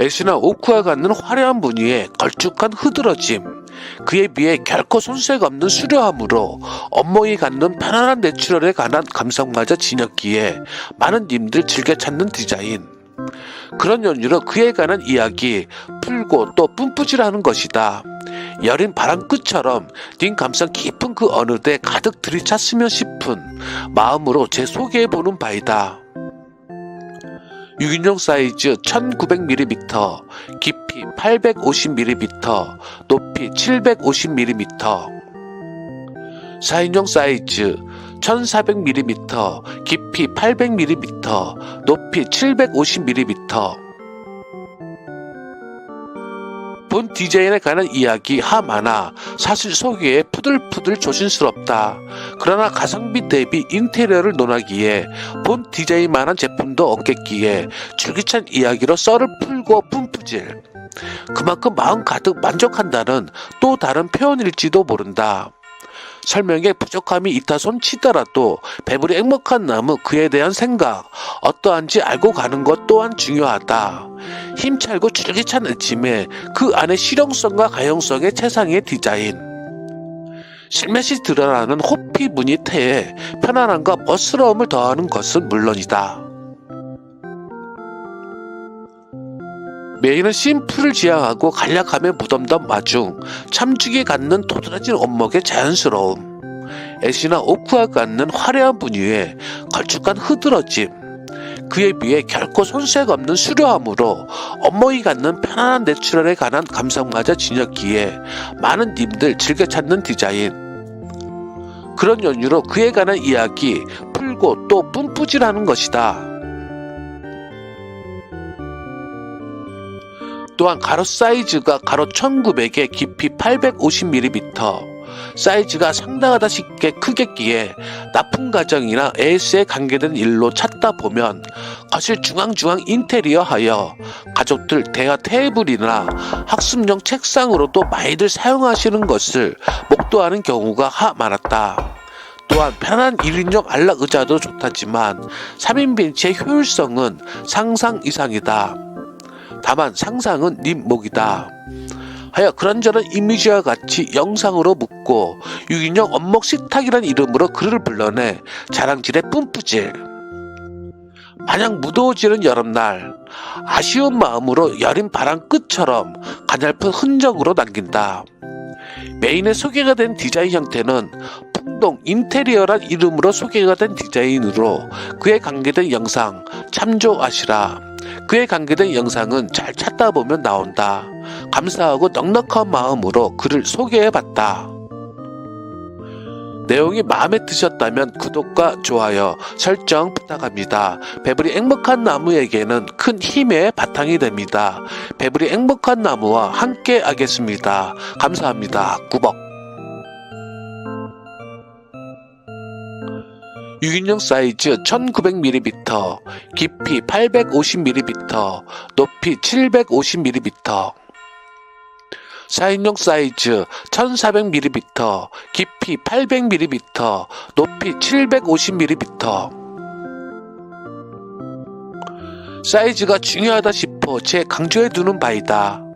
애쉬나 오크와 갖는 화려한 무늬에 걸쭉한 흐드러짐, 그에 비해 결코 손색 없는 수려함으로 업무이 갖는 편안한 내추럴에 관한 감성마저 지녔기에 많은 님들 즐겨 찾는 디자인. 그런 연유로 그에 관한 이야기 풀고 또 뿜뿌질하는 것이다. 여린 바람 끝처럼 님 감성 깊은 그 어느 데 가득 들이찼으면 싶은 마음으로 제 소개해보는 바이다. 6인용 사이즈 1900mm, 깊이 850mm, 높이 750mm. 4인용 사이즈 1400mm, 깊이 800mm, 높이 750mm. 본 디자인에 관한 이야기 하 많아 사실 소개에 푸들푸들 조심스럽다. 그러나 가성비 대비 인테리어를 논하기에 본 디자인만한 제품도 없겠기에 줄기찬 이야기로 썰을 풀고 뿜뿌질. 그만큼 마음 가득 만족한다는 또 다른 표현일지도 모른다. 설명에 부족함이 있다손 치더라도 배불이 행복한 나무 그에 대한 생각 어떠한지 알고 가는 것 또한 중요하다. 힘차고 줄기찬 의침에 그 안에 실용성과 가용성의 최상의 디자인. 실맷이 드러나는 호피 무늬 태에 편안함과 멋스러움을 더하는 것은 물론이다. 메인은 심플을 지향하고 간략함에 무덤덤 마중 참죽이 갖는 도드라진 원목의 자연스러움. 애쉬나 오크가 갖는 화려한 분위에 걸쭉한 흐드러짐. 그에 비해 결코 손색 없는 수려함으로 엄목이 갖는 편안한 내추럴에 관한 감성마저 지녔기에 많은 님들 즐겨 찾는 디자인. 그런 연유로 그에 관한 이야기 풀고 또 뿜뿌질하는 것이다. 또한 가로 사이즈가 가로 1900에 깊이 850mm 사이즈가 상당하다 싶게 크겠기에 납품 과정이나 AS에 관계된 일로 찾다 보면 거실 중앙중앙 인테리어 하여 가족들 대화 테이블이나 학습용 책상으로도 많이들 사용하시는 것을 목도하는 경우가 하 많았다. 또한 편한 1인용 안락 의자도 좋다지만 3인 벤치의 효율성은 상상 이상이다. 다만 상상은 님 목이다. 하여 그런저런 이미지와 같이 영상으로 묻고 6인용 원목 식탁이란 이름으로 그를 불러내 자랑질에 뿜뿌질. 마냥 무더워지는 여름날 아쉬운 마음으로 여린 바람 끝처럼 가냘픈 흔적으로 남긴다. 메인에 소개가 된 디자인 형태는 풍동 인테리어란 이름으로 소개가 된 디자인으로 그에 관계된 영상 참조하시라. 그에 관계된 영상은 잘 찾다 보면 나온다. 감사하고 넉넉한 마음으로 그를 소개해봤다. 내용이 마음에 드셨다면 구독과 좋아요, 설정 부탁합니다. 배불리 행복한 나무에게는 큰 힘의 바탕이 됩니다. 배불리 행복한 나무와 함께 하겠습니다. 감사합니다. 구벅. 6인용 사이즈 1900mm, 깊이 850mm, 높이 750mm. 4인용 사이즈 1400mm, 깊이 800mm, 높이 750mm. 사이즈가 중요하다 싶어 제 강조해 두는 바이다.